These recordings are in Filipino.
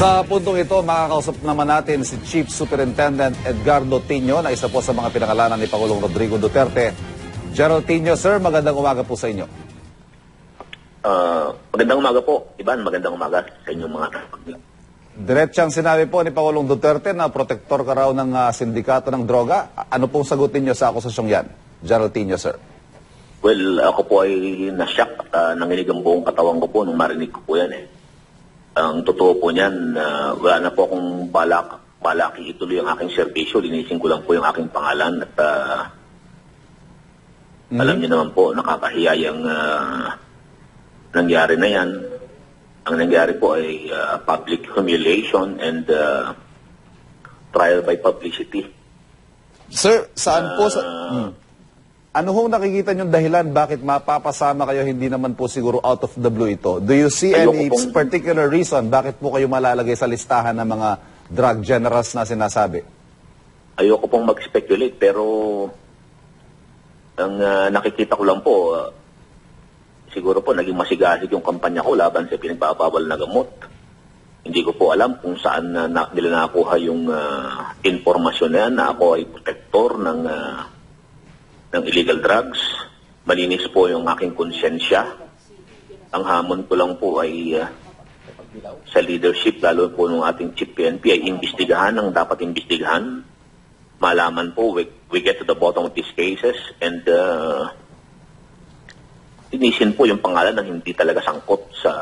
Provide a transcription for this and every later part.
Sa puntong ito, makakausap naman natin si Chief Superintendent Edgardo Tino na isa po sa mga pinangalanan ni Pangulong Rodrigo Duterte. Gerald Tino, sir, magandang umaga po sa inyo. Ah, magandang umaga po, Iban. Magandang umaga sa inyong mga Diretsang sinabi po ni Pangulong Duterte na protektor ka raw ng ah, sindikato ng droga. Ano pong sagutin niyo sa akusasyong yan? Gerald Tino, sir. Well, ako po ay nasyak at uh, nanginig ang buong katawan ko po nung marinig ko po yan eh. Ang totoo po niyan, ah, wala na po akong balak, balak ituloy ang aking serbisyo. Linisin ko lang po yung aking pangalan at ah, alam niyo naman po, nakakahiya yung ah, nangyari na yan. Ang nangyari po ay ah, public humiliation and ah, trial by publicity. Sir, saan po sa... Hmm. Ano hong nakikita niyong dahilan bakit mapapasama kayo hindi naman po siguro out of the blue ito? Do you see Ayoko any pong- particular reason bakit po kayo malalagay sa listahan ng mga drug generals na sinasabi? ayoko pong mag-speculate pero ang ah, nakikita ko lang po ah, siguro po naging masigasig yung kampanya ko laban sa pinagbabawal na gamot. Hindi ko po alam kung saan na, na nila nakuha yung ah, informasyon na yan na ako ay protector ng ah, ng illegal drugs. Malinis po yung aking konsensya. Ang hamon ko lang po ay ah, sa leadership, lalo po ng ating chief PNP, ay imbestigahan ang dapat imbestigahan. Malaman po, we, we get to the bottom of these cases and uh, inisin po yung pangalan ng hindi talaga sangkot sa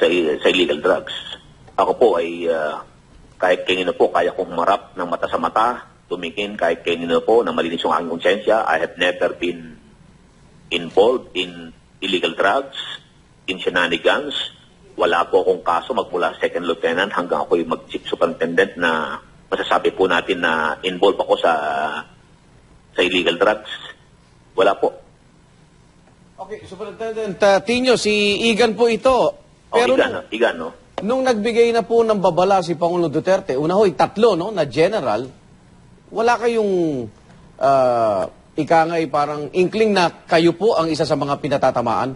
sa, sa illegal drugs. Ako po ay uh, kahit kanino po, kaya kong humarap ng mata sa mata, tumingin kahit kanino po na malinis yung aking konsensya. I have never been involved in illegal drugs, in shenanigans. Wala po akong kaso magmula second lieutenant hanggang ako yung mag-chief superintendent na masasabi po natin na involved ako sa sa illegal drugs. Wala po. Okay, Superintendent uh, Tino, si Igan po ito. O, Pero igan, nung, igan, no? nung nagbigay na po ng babala si Pangulo Duterte, una ho'y tatlo, no, na general, wala kayong uh, ikangay parang inkling na kayo po ang isa sa mga pinatatamaan?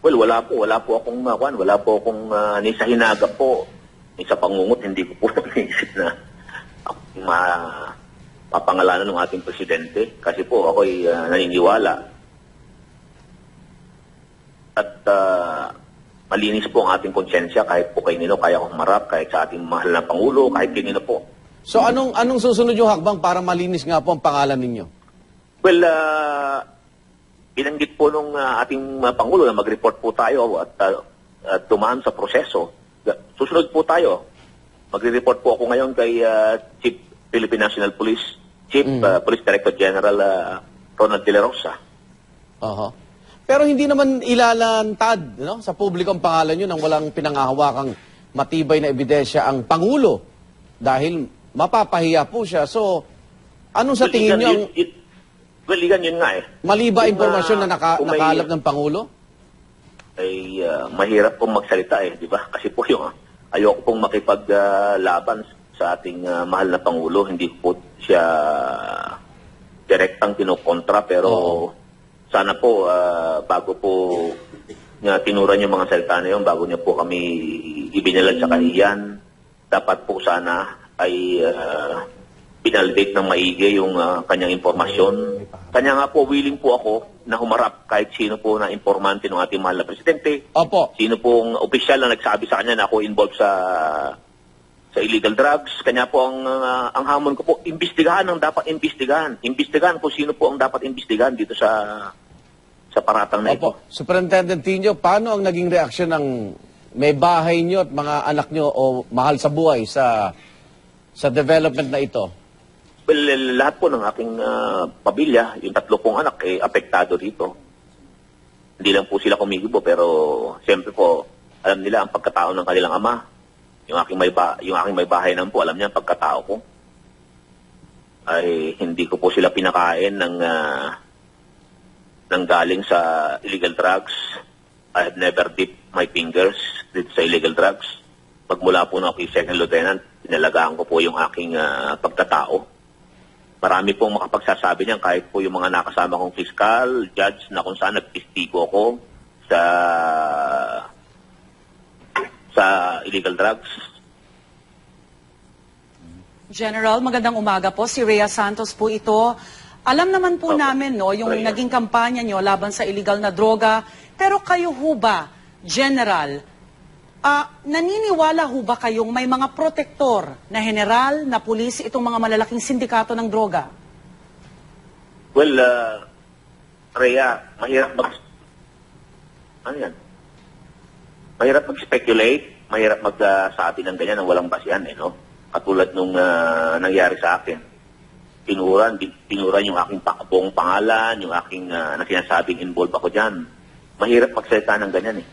Well, wala po. Wala po akong, uh, kwan, wala po akong uh, ni sa hinaga po, ni sa pangungot, hindi ko po naisip na ako ma papangalanan ng ating presidente. Kasi po ako'y uh, naniniwala. At uh, malinis po ang ating konsensya kahit po kay Nino, kaya kong marap, kahit sa ating mahal na Pangulo, kahit kay Nino po. So anong anong susunod yung hakbang para malinis nga po ang pangalan ninyo? Well, uh, binanggit po nung uh, ating uh, Pangulo na mag-report po tayo at, uh, at dumaan sa proseso. Susunod po tayo. Magre-report po ako ngayon kay uh, Chief Philippine National Police, Chief uh, Police Director General uh, Ronald De La Rosa. Aha. Pero hindi naman ilalantad no, sa publiko ang pangalan nyo nang walang pinangahawakang matibay na ebidensya ang Pangulo. Dahil mapapahiya po siya. So, anong sa tingin nyo ang yun- yun- well, igan yun nga eh. mali ba impormasyon uh, na naka, may- nakalap ng Pangulo? ay uh, mahirap pong magsalita eh, di ba? Kasi po yung ayoko pong makipaglaban sa ating uh, mahal na Pangulo. Hindi po siya direktang kinokontra pero Oo. sana po uh, bago po niya tinuran yung mga salita na yun, bago niya po kami ibinalad sa kahiyan, dapat po sana ay uh, pinalidate ng maigi yung uh, kanyang impormasyon. Kanya nga po, willing po ako na humarap kahit sino po na informante ng ating mahal na presidente. Opo. Sino pong opisyal na nagsabi sa kanya na ako involved sa sa illegal drugs. Kanya po ang uh, ang hamon ko po, imbestigahan ang dapat imbestigahan. Imbestigahan kung sino po ang dapat imbestigahan dito sa sa paratang na ito. Opo. Superintendent Tino, paano ang naging reaksyon ng may bahay nyo at mga anak nyo o mahal sa buhay sa sa development na ito? Well, lahat po ng aking ah, pamilya, yung tatlo pong anak, eh, apektado dito. Hindi lang po sila kumigibo, pero siyempre po, alam nila ang pagkatao ng kanilang ama. Yung aking may, ba- yung aking may bahay naman po, alam niya ang pagkatao ko. Ay, hindi ko po sila pinakain ng, ah, ng galing sa illegal drugs. I have never dipped my fingers dito sa illegal drugs. Pagmula po na ako second lieutenant, pinalagaan ko po yung aking ah, pagkatao. Marami pong makapagsasabi niyan kahit po yung mga nakasama kong fiscal, judge na kung saan nagtistigo ako sa sa illegal drugs. General, magandang umaga po. Si Rhea Santos po ito. Alam naman po Opo. namin no, yung Rhea. naging kampanya nyo laban sa illegal na droga. Pero kayo ho ba, General, ah, naniniwala ho ba kayong may mga protektor na general, na pulis, itong mga malalaking sindikato ng droga? Well, uh, Rhea, mahirap mag... Ano yan? Mahirap mag-speculate, mahirap magsabi ng ganyan ng walang basihan, eh, no? Katulad nung ah, nangyari sa akin. Tinuran, bin- tinuran yung aking buong pangalan, yung aking uh, na sinasabing involved ako dyan. Mahirap magsalita ng ganyan, eh.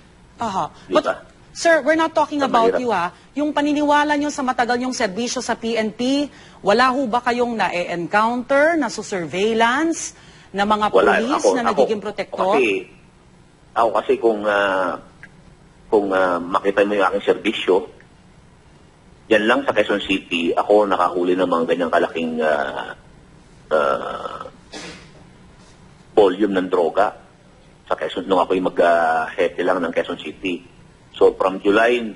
Aha. Di But? Sir, we're not talking about you, ha. Yung paniniwala nyo sa matagal yung serbisyo sa PNP, wala ho ba kayong na-encounter, na surveillance na mga Wala. pulis Ako, na ako, nagiging protektor? Kasi, ako kasi kung, ah, kung ah, makita mo yung aking serbisyo, yan lang sa Quezon City, ako nakahuli ng mga ganyang kalaking ah, ah, volume ng droga sa Quezon nung ako'y mag-hepe lang ng Quezon City. So from July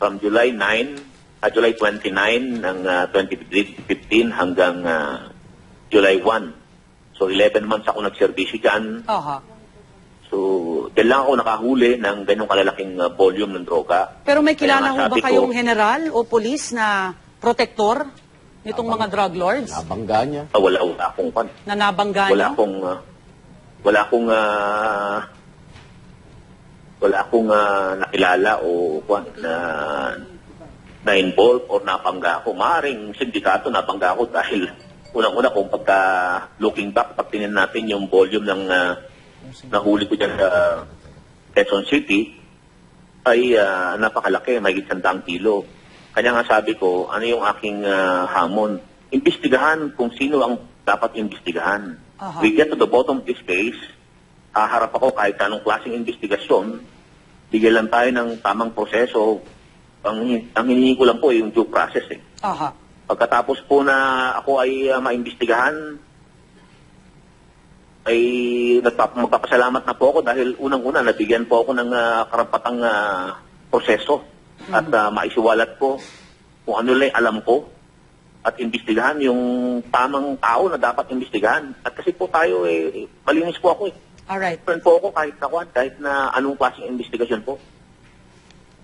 from July 9, ah, July 29 ng ah, 2015 hanggang ah, July 1. So 11 months ako nagserbisyo diyan. Aha. So, dyan lang ako nakahuli ng ganyong kalalaking uh, volume ng droga. Pero may kilala ho ba sabi ko, kayong general o polis na protektor nitong mga drug lords Nabangga niya. ah, wala, wala akong pan. na nabangga Wala akong, ah, wala akong, ah, wala akong ah, nakilala o kwan, na na involved or napangga ako. Maaring sindikato napangga ako dahil unang-una kung pagka looking back, pag tingnan natin yung volume ng ah, nahuli ko dyan sa Quezon City, ay ah, napakalaki, may isang kilo. Kanya nga sabi ko, ano yung aking ah, hamon? Imbestigahan kung sino ang dapat imbestigahan. Aha. We get to the bottom of this case, haharap ako kahit anong klaseng investigasyon, bigyan lang tayo ng tamang proseso. Ang, ang hinihingi ko lang po ay yung due process. Eh. Aha. Pagkatapos po na ako ay uh, maimbestigahan, ay nagpap- magpapasalamat na po ako dahil unang-una nabigyan po ako ng ah, karapatang ah, proseso at ah, maisiwalat ko kung ano lang alam ko at imbestigahan yung tamang tao na dapat imbestigahan. At kasi po tayo eh, malinis po ako eh. Alright. Friend po ako kahit na kwan, kahit na anong klaseng investigasyon po.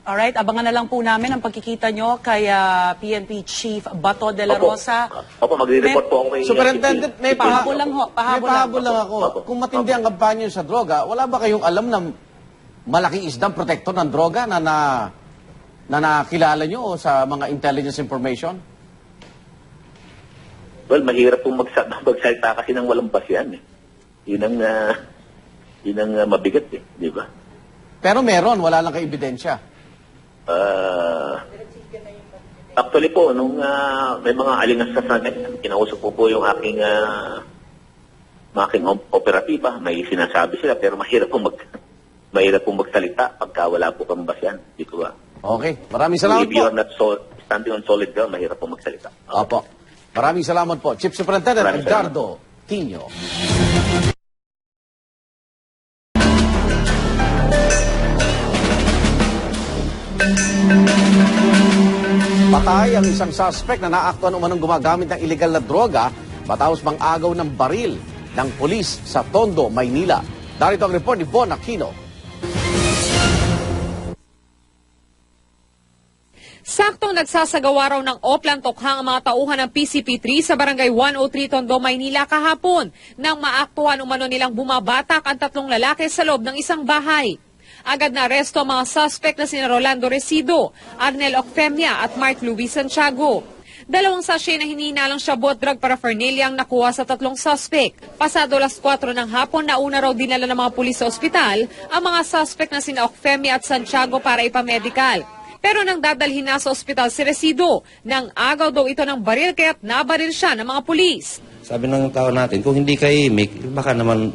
Alright, abangan na lang po namin ang pagkikita nyo kay ah, PNP Chief Bato de la Opo. Rosa. Opo, magre-report po ako kay... Superintendent, may Pahabol pahabol lang ho, May pahabol lang. pahabol lang ako. Opo. Kung matindi ang kampanya sa droga, wala ba kayong alam na malaking isdang protektor ng droga na na, na nakilala nyo sa mga intelligence information? Well, mahirap pong magsa- magsalita kasi ng walang basihan eh. Yun ang, ah, yun ang ah, mabigat eh, di ba? Pero meron, wala lang kay ebidensya. Ah, actually po, nung ah, may mga alingasas na kinausap ko po yung aking uh, aking op- operatiba, may sinasabi sila pero mahirap pong mag mahirap pong magsalita pagka wala po kang basihan, di ko ba? Okay, maraming salamat If you po. are not so, standing on solid ground, mahirap pong magsalita. Opo. Maraming salamat po. Chief Superintendent Maraming Edgardo Tino. Patay ang isang suspect na naaktuan umanong gumagamit ng illegal na droga matapos mang-agaw ng baril ng polis sa Tondo, Maynila. Darito ang report ni Bon Aquino. Saktong nagsasagawa raw ng Oplan Tokhang ang mga tauhan ng PCP3 sa Barangay 103 Tondo, Maynila kahapon nang maaktuhan umano nilang bumabatak ang tatlong lalaki sa loob ng isang bahay. Agad na aresto ang mga suspect na sina Rolando Resido, Arnel Ocfemia at Mark Luis Santiago. Dalawang sachet na hinihinalang shabu at drug paraphernalia ang nakuha sa tatlong suspect. Pasado las 4 ng hapon, nauna raw dinala ng mga pulis sa ospital ang mga suspect na sina Ocfemia at Santiago para ipamedical. Pero nang dadalhin na sa ospital si Resido, nang agaw daw ito ng baril kaya't nabaril siya ng mga pulis. Sabi ng tao natin, kung hindi ka imik, baka naman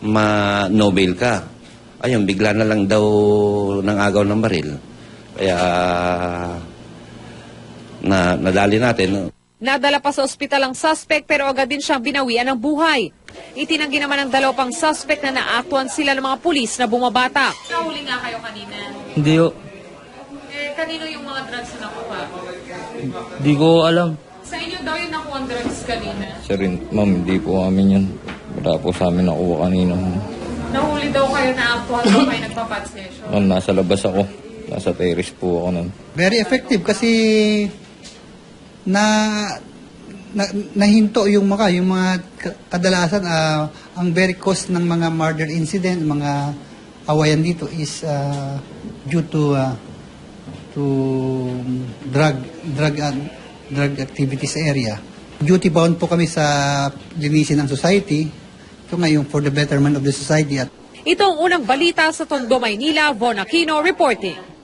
ma-nobel ka. Ayun, bigla na lang daw ng agaw ng baril. Kaya na nadali natin. Nadala pa sa ospital ang suspect pero agad din siyang binawian ng buhay. Itinanggi naman ng dalaw pang suspect na naaktuan sila ng mga pulis na bumabata. Nahuli nga kayo kanina. Hindi ho. kanino yung mga drugs na nakuha? Di ko alam. Sa inyo daw yung nakuha drugs kanina. Sir, ma'am, hindi po amin yan. Wala po sa amin nakuha kanina. Nahuli daw kayo na actual daw kayo nagpa-pot session. Nasa labas ako. Nasa terrace po ako nun. Very effective kasi na, na nahinto yung mga yung mga ka- kadalasan ah, ang very cause ng mga murder incident, mga awayan dito is ah, due to ah, to drug drug and drug activities area. Duty bound po kami sa linisin ng society. Ito nga yung for the betterment of the society Ito ang unang balita sa Tondo, Maynila. Von Aquino reporting.